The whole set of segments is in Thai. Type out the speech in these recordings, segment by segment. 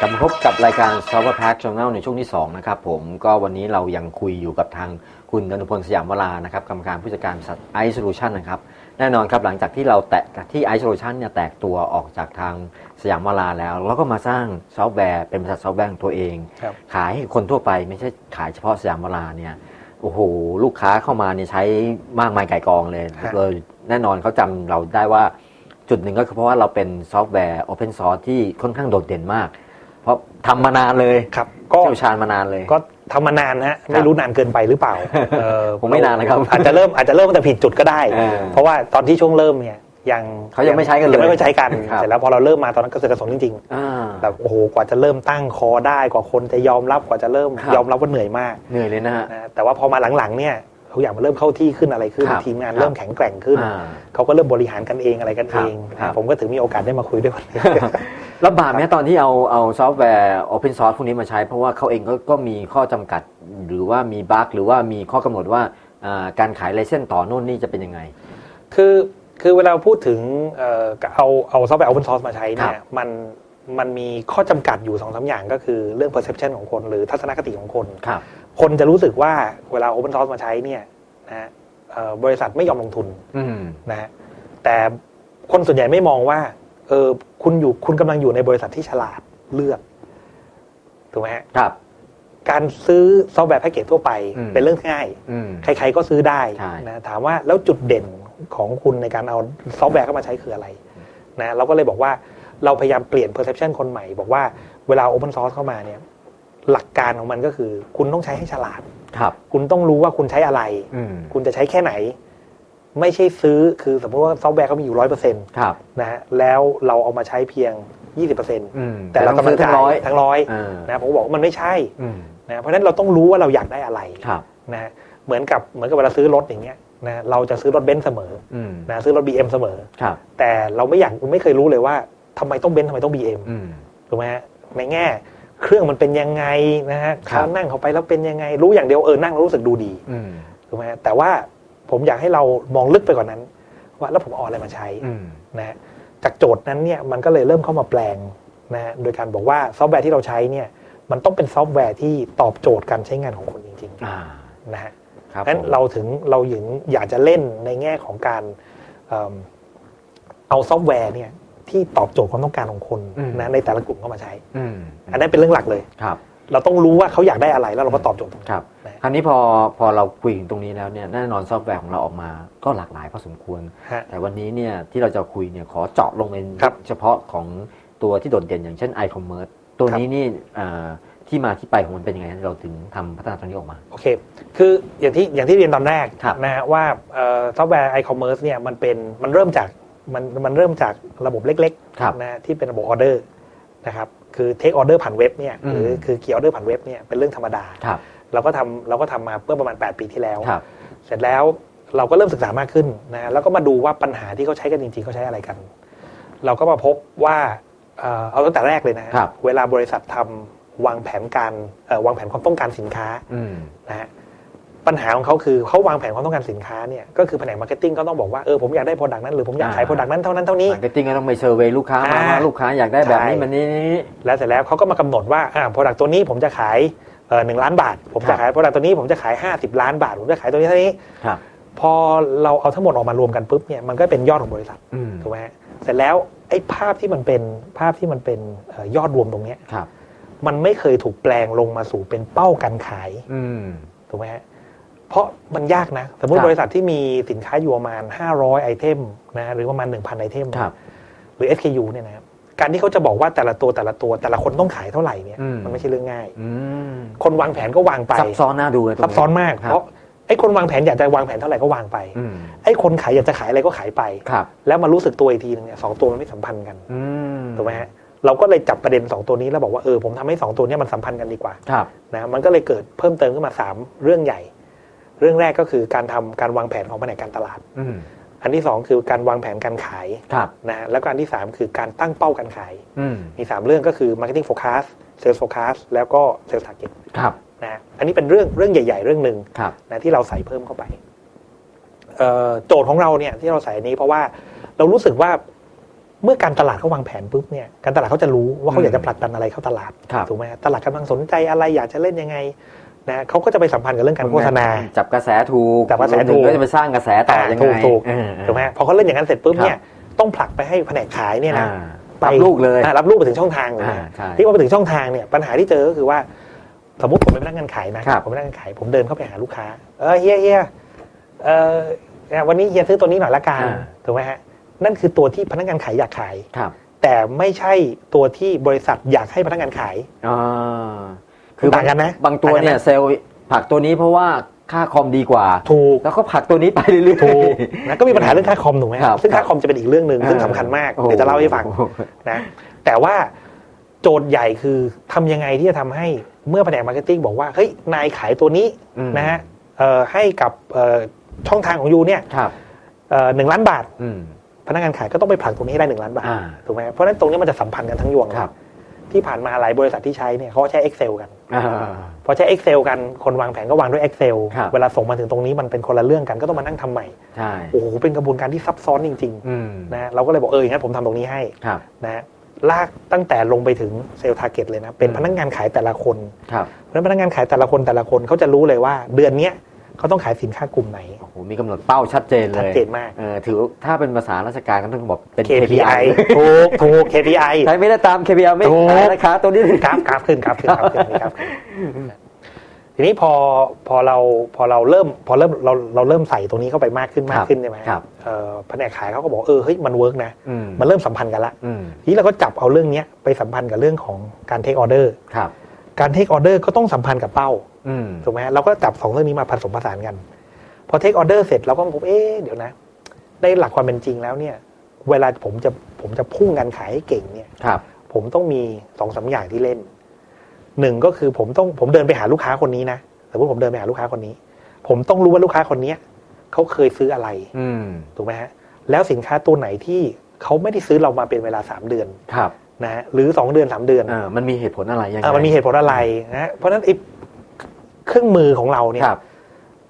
กลับมาพบกับรายการ Software Pack Journal ในช่วงที่ 2 นะครับผมก็วันนี้เรายังคุยอยู่กับทางคุณดนุพลสยามวรานะครับกรรมการผู้จัดการบริษัท i Solution นะครับ แน่นอนครับหลังจากที่เราแตะที่ i Solution เนี่ยแตกตัวออกจากทางสยามวราแล้วเราก็มาสร้างซอฟต์แวร์เป็นบริษัทซอฟต์แวร์ของตัวเอง ครับ ขายให้คนทั่วไปไม่ใช่ขายเฉพาะสยามวราเนี่ยโอ้โห ลูกค้าเข้ามาเนี่ยใช้มากมายไก่กองเลยฮะเลยแน่นอนเขาจำเราได้ว่าจุดหนึ่งก็คือเพราะว่าเราเป็นซอฟต์แวร์ Open Source ที่ค่อนข้างโดดเด่นมาก เพราะทำมานานเลยครับก็เชี่ยวชาญมานานเลย ก็ทำมานานนะฮะไม่รู้นานเกินไปหรือเปล่าเออผมไม่นานนะครับอาจจะเริ่มอาจจะเริ่มตั้งแต่ผิดจุดก็ได้เออเพราะว่าตอนที่ช่วงเริ่มเนี่ยยังเขายังไม่ใช้กันเลยงไม่ค่อยใช้กันครับเสร็จแล้วพอเราเริ่มมาตอนนั้นก็เสร็จกระสนจริงอ่าๆแบบโอ้โหกว่าจะเริ่มตั้งคอได้กว่าคนจะยอมรับกว่าจะเริ่มครับยอมรับว่าเหนื่อยมากเหนื่อยเลยนะฮะนะแต่ว่าพอมาหลังๆเนี่ยทุกอย่างมันเริ่มเข้าที่ขึ้นอะไรขึ้นครับทีมงานครับเริ่มแข็งแกร่งขึ้นอ่าเขาก็เริ่มบริหารกันเองอะไรกันเองครับผมก็ถึงมีโอกาสได้มาคุยด้วยวันนี้ ลำบากไหมตอนที่เอาเอาซอฟต์แวร์ Open Source พวกนี้มาใช้ เพราะว่าเขาเองก็ก็มีข้อจำกัดหรือว่ามีบั๊กหรือว่ามีข้อกำหนดว่าอ่าการขายไลเซนส์ต่อนู่นนี่จะเป็นยังไง คือคือเวลาพูดถึงเอ่อเอาเอาซอฟต์แวร์ open source มาใช้เนี่ครัยบ มันมันมีข้อจำกัดอยู่สองสาอย่างก็คือเรื่อง perception ของคนหรือทัศนคติของคน ครับ คนจะรู้สึกว่าเวลา open source มาใช้เนี่ยนะฮะเอ่อบริษัทไม่ยอมลงทุนอืม นะฮะแต่คนส่วนใหญ่ไม่มองว่า เออคุณอยู่คุณกำลังอยู่ในบริษัทที่ฉลาดเลือกถูกไหมฮะครับ การซื้อซอฟต์แวร์แพ็กเกจทั่วไปอืมเป็นเรื่องง่ายอืมใคร ๆก็ซื้อได้ใช่นะถามว่าแล้วจุดเด่นของคุณในการเอาซอฟต์แวร์เข้ามาใช้คืออะไรนะเราก็เลยบอกว่าเราพยายามเปลี่ยน perception คนใหม่ บอกว่าเวลา open source เข้ามาเนี่ย หลักการของมันก็คือ คุณต้องใช้ให้ฉลาดครับ คุณต้องรู้ว่าคุณใช้อะไรอืมคุณจะใช้แค่ไหน ไม่ใช่ซื้อคือสมมติว่าซอฟต์แวร์เขามีอยู่ร้อยเปอร์เซ็นต์ครับนะฮะแล้วเราเอามาใช้เพียง 20%เปอร์เซ็นต์อืมแต่เรากำลังทั้งจ่าร้อยยทั้งร้อยอ่านะผมบอกว่ามันไม่ใช่อืมนะเพราะฉะนั้นเราต้องรู้ว่าเราอยากได้อะไรครับนะฮะเหมือนกับเหมือนกับเวลาซื้อรถอย่างเงี้ยนะเราจะซื้อรถเบนซ์เสมออืมนะซื้อรถ BM เสมอครับแต่เราไม่อยากไม่เคยรู้เลยว่าทำไมต้องเบนซ์ทำไมต้อง BM อืมถูกไหมฮะในแง่ เครื่องมันเป็นยังไงนะฮะครับเขานั่งเข้าไปแล้วเป็นยังไง รู้อย่างเดียวเออนั่งแล้วรู้สึกดูดีอืมถูกไหมฮะแต่ว่า ผมอยากให้เรามองลึกไปกว่านั้น ว่าแล้วผมเอาอะไรมาใช้อืมนะฮะจากโจทย์นั้นเนี่ยมันก็เลยเริ่มเข้ามาแปลงนะฮะโดยการบอกว่าซอฟต์แวร์ที่เราใช้เนี่ยมันต้องเป็นซอฟต์แวร์ที่ตอบโจทย์การใช้งานของคนจริงอ่าๆนะฮะครับนั้นผมเราถึงเราถึงอยากจะเล่นในแง่ของการเอิ่มเอาซอฟต์แวร์เนี่ยที่ตอบโจทย์ความต้องการของคนนะในแต่ละกลุ่มเข้ามาใช้อืมอันนั้นเป็นเรื่องหลักเลยครับ เราต้องรู้ว่าเขาอยากได้อะไรแล้วเราก็ตอบโจทย์ตรงนั้นค รับนะคราวนี้พอพอเราคุยถึงตรงนี้แล้วเนี่ยแน่นอนซอฟต์แวร์ของเราออกมาก็หลากหลายพอสมควร ฮะ แต่วันนี้เนี่ยที่เราจะคุยเนี่ยขอเจาะลงเป็นครับเฉพาะของตัวที่โดดเด่นอย่างเช่น e-commerce ตัวนี้นี่เอ่อที่มาที่ไปของมันเป็นยังไงเราถึงทำพัฒนาตัวนี้ออกมา โอเค คืออย่างที่อย่างที่เรียนตอนแรกครับนะฮะว่าซอฟต์แวร์ e-commerce เนี่ยมันเป็นมันเริ่มจากมันมันเริ่มจากระบบเล็กครับๆนะฮะที่เป็นระบบออเดอร์นะครับคือ take order ผ่านเว็บเนี่ยอืม หรือคือเกี่ยวออเดอร์ผ่านเว็บเนี่ยเป็นเรื่องธรรมดา ครับ เราก็ทำเราก็ทำมาเมื่อประมาณ 8 ปีที่แล้ว ครับ เสร็จแล้วเราก็เริ่มศึกษามากขึ้นนะแล้วก็มาดูว่าปัญหาที่เขาใช้กันจริงๆเขาใช้อะไรกัน เราก็มาพบว่าเอ่อเอาตั้งแต่แรกเลยนะฮะครับ เวลาบริษัททำวางแผนการเอ่อวางแผนความต้องการสินค้าอืม นะฮะปัญหาของเขาคือเขาวางแผนความต้องการสินค้าเนี่ยก็คือแผนกมาร์เก็ตติ้งก็ต้องบอกว่าเออผมอยากได้โปรดักต์นั้นหรือผมอยากขายอ่า โปรดักต์นั้นเท่านั้นเท่านี้ มาร์เก็ตติ้งก็ต้องไปเซอร์เวย์ลูกค้ามาอ่าว่าลูกค้าอยากได้แบบนี้ใช่ มันนี้นี้ แล้วเสร็จแล้วเขาก็มากำหนดว่าอ่าโปรดักต์ตัวนี้ผมจะขายเอ่อ หนึ่งล้านบาท ผมครัจะบขายโปรดักต์ตัวนี้ผมจะขาย 50 ล้านบาท ผมจะขายตัวนี้เท่านี้ครับพอเราเอาทั้งหมดออกมารวมกันปุ๊บเนี่ยมันก็เป็นยอดของบริษัทอืมถูกไหมฮะเสร็จแล้วไอ้ภาพที่มันเป็นภาพที่มันเป็นเอ่อยอดรวมตรงเนี้ยครับมันไม่เคยถูกแปลงลงมาสู่เป็นเป้าการขายอืมถูกไหมฮะเพราะมันยากนะ สมมติครับบริษัทที่มีสินค้าอยู่ประมาณ 500 ไอเทมนะหรือประมาณ 1,000 ไอเทมครับหรือ SKU เนี่ยนะครับ การที่เขาจะบอกว่าแต่ละตัวแต่ละตัว แต่ละคนต้องขายเท่าไหร่เนี่ยอืมมันไม่ใช่เรื่องง่ายอืมคนวางแผนก็วางไปซับซ้อนน่าดูเลยตรงซับซ้อนมากครับเพราะไอ้คนวางแผนอยากจะวางแผนเท่าไหร่ก็วางไปอืมไอ้คนขายอยากจะขายอะไรก็ขายไปครับแล้วมารู้สึกตัวอีกทีนึงเนี่ยสองตัวมันไม่สัมพันธ์กันอืมถูกไหมฮะเราก็เลยจับประเด็น 2 ตัวนี้แล้วบอกว่าเออผมทำให้สองตัวเนี้มันสัมพันธ์กันดีกว่าครับนะมันก็เลยเกิดเพิ่มเติมขึ้นมา 3 เรื่องใหญ่ เรื่องแรกก็คือการทำการวางแผนของแผนกการตลาด อืมอันที่ 2 คือการวางแผนการขายครับนะฮะแล้วก็อันที่ 3 คือการตั้งเป้าการขายอืมมี 3 เรื่องก็คือ marketing forecast sales forecast แล้วก็ sales target ครับนะฮะอันนี้เป็นเรื่องเรื่องใหญ่ ๆ เรื่องหนึ่งครับนะที่เราใส่เพิ่มเข้าไปเอ่อโจทย์ของเราเนี่ยที่เราใส่อันนี้เพราะว่าเรารู้สึกว่าเมื่อการตลาดเขาวางแผนปุ๊บเนี่ยการตลาดเขาจะรู้ว่าเขาอยากจะผลักดันอะไรเข้าตลาดครับถูกไหมฮะตลาดกำลังสนใจอะไรอยากจะเล่นยังไง นะเขาก็จะไปสัมพันธ์กับเรื่องการโฆษณา จับกระแสถูกจับกระแสวมถึงถูกก็จะไปสร้างกระแสต่อยังไงถูกถูกเออถูกไหมฮะพอเขาเล่นอย่างนั้นเสร็จปุ๊บครับเนี่ยต้องผลักไปให้แผนกขายเนี่ยนะอ่าไปรับลูกเลยอ่ารับลูกไปถึงช่องทางเลยอ่านะใช่ที่ว่าไปถึงช่องทางเนี่ยปัญหาที่เจอก็คือว่า สมมติผมเป็นพนักงานขายนะครับผมเป็นพนักงานขายผมเดินเข้าไปหาลูกค้า เออเฮียเฮียเออเนี่ยวันนี้เฮียซื้อตัวนี้หน่อยละกันอ่าถูกไหมฮะนั่นคือตัวที่พนักงานขายอยากขายครับแต่ไม่ใช่ตัวที่บริษัทอยากให้พนักงานขายอ่า คือต่างกันนะบางตัวต่างกันนะเนี่ยเซลล์ผลักตัวนี้เพราะว่าค่าคอมดีกว่า ถูก แล้วก็ผลักตัวนี้ไปเรื่อยๆถูกนะก็มีปัญหาเรื่องค่าคอมถูกไหมครับซึ่งค่าคอมจะเป็นอีกเรื่องหนึ่งซึ่งสำคัญมากโอ้โเดี๋ยวจะเล่าให้ฟังโอ้โนะแต่ว่าโจทย์ใหญ่คือทำยังไงที่จะทำให้เมื่อแผนกมาร์เก็ตติ้งบอกว่าเฮ้ยนายขายตัวนี้อืมนะฮะเอ่อให้กับเอ่อช่องทางของยูเนี่ยครับเอ่อหนึ่งล้านบาทอืมพนักงานขายก็ต้องไปผลักตรงนี้ให้ได้หนึ่งล้านบาทอ่าถูกไหมเพราะฉะนั้นตรงนี้มันจะสัมพันธ์กันทั้งยวงเลยครับ ที่ผ่านมาหลายบริษัทที่ใช้เนี่ยเขาก็ใช้ Excel กันอ่าพอใช้ Excel กันคนวางแผนก็วางด้วย Excel ครับเวลาส่งมาถึงตรงนี้มันเป็นคนละเรื่องกันก็ต้องมานั่งทำใหม่ใช่โอ้โหเป็นกระบวนการที่ซับซ้อนจริงอืมๆนะเราก็เลยบอกเอออย่างนั้นผมทำตรงนี้ให้ครับนะฮะลากตั้งแต่ลงไปถึงเซลล์ทาร์เก็ตเลยนะเป็นอืมพนักงานขายแต่ละคนครับเพราะฉะนั้นพนักงานขายแต่ละคนแต่ละคนเขาจะรู้เลยว่าเดือนเนี้ย เขาต้องขายสินค้ากลุ่มไหนโอ้โหมีกำหนดเป้าชัดเจนเลยชัดเจนมาก เออถือถ้าเป็นภาษาราชการก็ต้องบอกเป็น KPI ถูกถูก KPI ใครไม่ได้ตาม KPI ไม่ถูก ขายนะคะตัวนี้ กราฟกราฟขึ้นกราฟขึ้นกราฟขึ้นนี่กราฟขึ้นทีนี้พอพอเราพอเราเริ่ม พอเริ่มเราเราเริ่มใส่ตรงนี้เข้าไปมากขึ้นมากขึ้นใช่ไหมครับ เอ่อแผนกขายเขาก็บอกเออเฮ้ยมันเวิร์กนะ อืมมันเริ่มสัมพันธ์กันละอืมทีนี้เราก็จับเอาเรื่องเนี้ยไปสัมพันธ์กับเรื่องของการเทคออเดอร์ ครับ การเทคออเดอร์ก็ต้องสัมพันธ์กับเป้าอืม ถูกไหมฮะเราก็จับสองเรื่องนี้มาผสมผสานกัน พอเทคออเดอร์เสร็จเราก็พบเอ๊ะเดี๋ยวนะ ในหลักความเป็นจริงแล้วเนี่ย เวลาผมจะผมจะพุ่งการขายให้เก่งเนี่ยครับ ผมต้องมีสองสามอย่างที่เล่นหนึ่งก็คือผมต้องผมเดินไปหาลูกค้าคนนี้นะสมมติผมเดินไปหาลูกค้าคนนี้ ผมต้องรู้ว่าลูกค้าคนเนี้ยเขาเคยซื้ออะไร อืมถูกไหมฮะแล้วสินค้าตัวไหนที่เขาไม่ได้ซื้อเรามาเป็นเวลาสามเดือนครับนะฮะหรือสองเดือนสามเดือนเออมันมีเหตุผลอะไรยังไงอ่ามันมีเหตุผลอะไรนะฮะเพราะฉะนั้นไอ้ เครื่องมือของเราเนี่ยครับ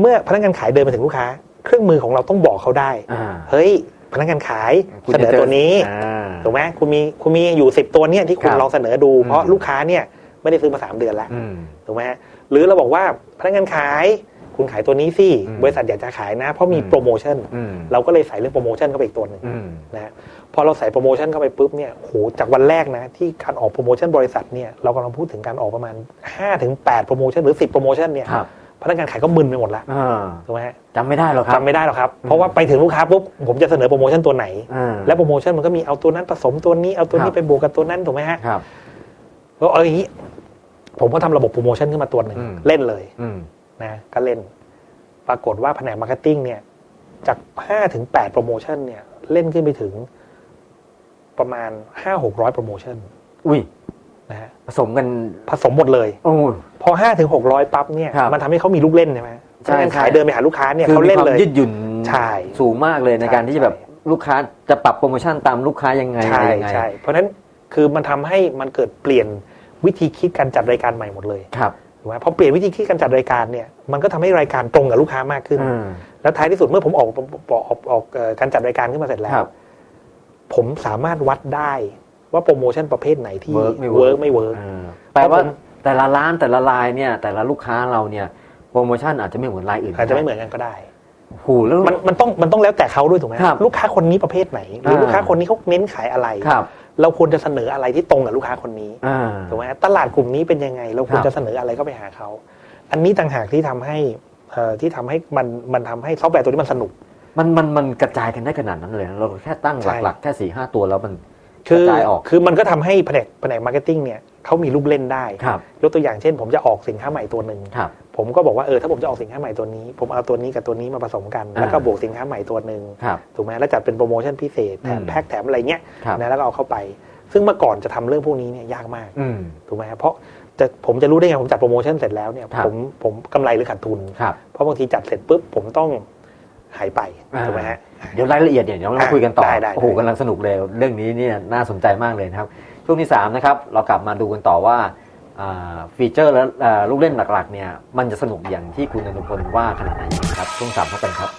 เมื่อพนักงานขายเดินไปถึงลูกค้า เครื่องมือของเราต้องบอกเขาได้อ่าเฮ้ยพนักงานขายคุณเสนอตัวนี้อ่าถูกไหมคุณมีคุณมีอยู่สิบตัวเนี่ยที่คุณครับลองเสนอดูอืมเพราะลูกค้าเนี่ยไม่ได้ซื้อมาสามเดือนแล้วอืมถูกไหมฮะหรือเราบอกว่าพนักงานขาย คุณขายตัวนี้สิอืมบริษัทอยากจะขายนะ เพราะมีอืมโปรโมชั่นอืมเราก็เลยใส่เรื่องโปรโมชั่นเข้าไปอีกตัวหนึ่งอืมนะฮะพอเราใส่โปรโมชั่นเข้าไปปุ๊บเนี่ยโหจากวันแรกนะ ที่การออกโปรโมชั่นบริษัทเนี่ยเรากำลังพูดถึงการออกประมาณ5ถึง8โปรโมชั่นหรือ 10 โปรโมชั่นเนี่ยครับพนักงานขายก็มึนไปหมดละอ่าถูกไหมฮะจำไม่ได้หรอกครับจำไม่ได้หรอกครับ เพราะว่าไปถึงลูกค้าปุ๊บผมจะเสนอโปรโมชั่นตัวไหนอ่าและโปรโมชั่นมันก็มีเอาตัวนั้นผสมตัวนี้เอาตัวคนี้รับไปบวกกับตัวนั้นถูกไหมฮะครับก็เอาอย่างนี้ ผมก็ทำระบบโปรโมชั่นขึ้นมาตัวหนึ่งอืมเล่นเลยอืม นะก็เล่น ปรากฏว่าแผนกมาร์เก็ตติ้งเนี่ยจาก5ถึง8โปรโมชั่นเนี่ยเล่นขึ้นไปถึงประมาณ 5 600 โปรโมชั่น อุ้ยนะฮะผสมกันผสมหมดเลยโอ้ยพอ 5 ถึง 600 ปั๊บเนี่ยครับมันทำให้เขามีลูกเล่นใช่ไหมใช่พนักงานขายใช่เดินไปหาลูกค้าเนี่ยคือเขามีเล่นความเลยยืดหยุ่นใช่สูงมากเลยในใช่การที่จะแบบใช่ลูกค้าจะปรับโปรโมชั่นตามลูกค้ายังไงใช่อะไรยังไงใช่เพราะฉะนั้นคือมันทำให้มันเกิดเปลี่ยนวิธีคิดการจัดรายการใหม่หมดเลยครับถูก ไหมพอเปลี่ยนวิธีคิดการจัดรายการเนี่ยมันก็ทำให้รายการตรงกับลูกค้ามากขึ้นอืมแล้วท้ายที่สุดเมื่อผมออกออกออกออกเอ่อการจัดรายการขึ้นมาเสร็จแล้ควรับผมสามารถวัดได้ว่าโปรโมชั่นประเภทไหนที่ Work ไม่เวิร์ work กไม่เวิร์กเออแปลว่าผมแต่ละร้านแต่ละรายเนี่ย แต่ละลูกค้าเราเนี่ยโปรโมชั่นอาจจะไม่เหมือนรายอื่นอาจจะไม่เหมือนกันก็ได้โอ้โหแล้วมันมันต้องมันต้องแล้วแต่เขาด้วยถูกไหมครับลูกค้าคนนี้ประเภทไหน หรืออ่าลูกค้าคนนี้เขาเน้นขายอะไรครับ เราควรจะเสนออะไรที่ตรงกับลูกค้าคนนี้อ่าถูกไหมตลาดกลุ่มนี้เป็นยังไง เราควรครับจะเสนออะไรก็ไปหาเขา อันนี้ต่างหากที่ทำให้เอ่อที่ทำให้มันมันทำให้ซอฟต์แวร์ตัวนี้มันสนุก มันมันมันกระจายกันได้ขนาดนั้นเลยนะเราแค่ตั้งใช่หลักๆแค่สี่ห้าตัวแล้วมันคือกระจายออกคือมันก็ทำให้แผนกแผนกมาร์เก็ตติ้งเนี่ย เขามีลูกเล่นได้ครับยกตัวอย่างเช่น ผมจะออกสินค้าใหม่ตัวหนึ่งครับผมก็บอกว่าเออถ้าผมจะออกสินค้าใหม่ตัวนี้ ผมเอาตัวนี้กับตัวนี้มาผสมกันอ่าแล้วก็บวกสินค้าใหม่ตัวหนึ่งครับถูกไหมแล้วจัดเป็นโปรโมชั่นพิเศษแถมอืมแพ็คแถมอะไรเงี้ยครับนะแล้วก็เอาเข้าไป ซึ่งเมื่อก่อนจะทำเรื่องพวกนี้เนี่ยยากมากอืมถูกไหมครับเพราะจะผมจะรู้ได้ไงผมจัดโปรโมชั่นเสร็จแล้วเนี่ยครับผมผมกำไรหรือขาดทุนครับเพราะบางทีจัดเสร็จปุ๊บผมต้อง หายไปอ่าถูกไหมฮะเดี๋ยวรายละเอียดเนี่ยเดี๋ยวเราอะคุยกันต่อได้ได้โอ้โหได้กำลังสนุกเลยเรื่องนี้เนี่ยน่าสนใจมากเลยนะครับช่วงที่3นะครับเรากลับมาดูกันต่อว่าอ่าฟีเจอร์และอ่าลูกเล่นหลักๆเนี่ยมันจะสนุกอย่างที่คุณอนุพลว่าขนาดไหนนะครับช่วงสามพักกันครับ